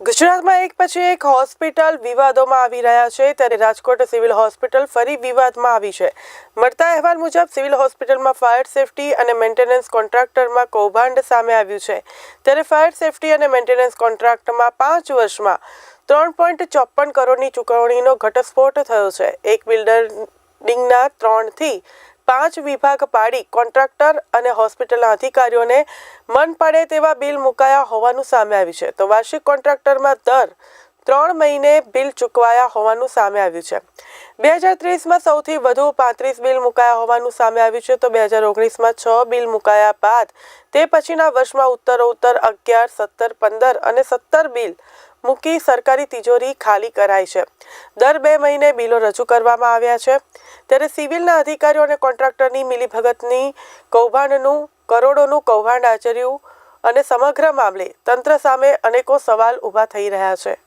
ગુજરાતમાં એક પછી એક હોસ્પિટલ વિવાદોમાં આવી રહ્યા છે. ત્યારે રાજકોટ સિવિલ હોસ્પિટલ ફરી વિવાદમાં આવી છે. મળતા અહેવાલ મુજબ સિવિલ હોસ્પિટલમાં ફાયર સેફટી અને મેન્ટેનન્સ કોન્ટ્રાક્ટરમાં કૌભાંડ સામે આવ્યું છે. ત્યારે ફાયર સેફટી અને મેન્ટેનન્સ કોન્ટ્રાક્ટમાં પાંચ વર્ષમાં ત્રણ પોઈન્ટ ચોપન કરોડની ચૂકવણીનો ઘટસ્ફોટ થયો છે. એક બિલ્ડર બિલ્ડિંગના ત્રણથી પાંચ વિભાગ પાડી કોન્ટ્રાક્ટર અને હોસ્પિટલના અધિકારીઓને મન પડે તેવા બિલ મુકાયા હોવાનું સામે આવ્યું છે. તો વાર્ષિક કોન્ટ્રાક્ટરમાં દર ત્રણ મહિને બિલ ચૂકવાયા હોવાનું સામે આવ્યું છે. બે હજાર ત્રીસમાં સૌથી વધુ પાંત્રીસ બિલ મુકાયા હોવાનું સામે આવ્યું છે. તો બે હજાર ઓગણીસમાં છ બિલ મુકાયા બાદ તે પછીના વર્ષમાં ઉત્તરોત્તર, અગિયાર, સત્તર, પંદર અને સત્તર બિલ મૂકી સરકારી તિજોરી ખાલી કરાઈ છે. દર બે મહિને બિલો રજૂ કરવામાં આવ્યા છે. ત્યારે સિવિલના અધિકારીઓ અને કોન્ટ્રાક્ટરની મિલીભગતની કૌભાંડનું, કરોડોનું કૌભાંડ આચર્યું અને સમગ્ર મામલે તંત્ર સામે અનેકો સવાલ ઊભા થઈ રહ્યા છે.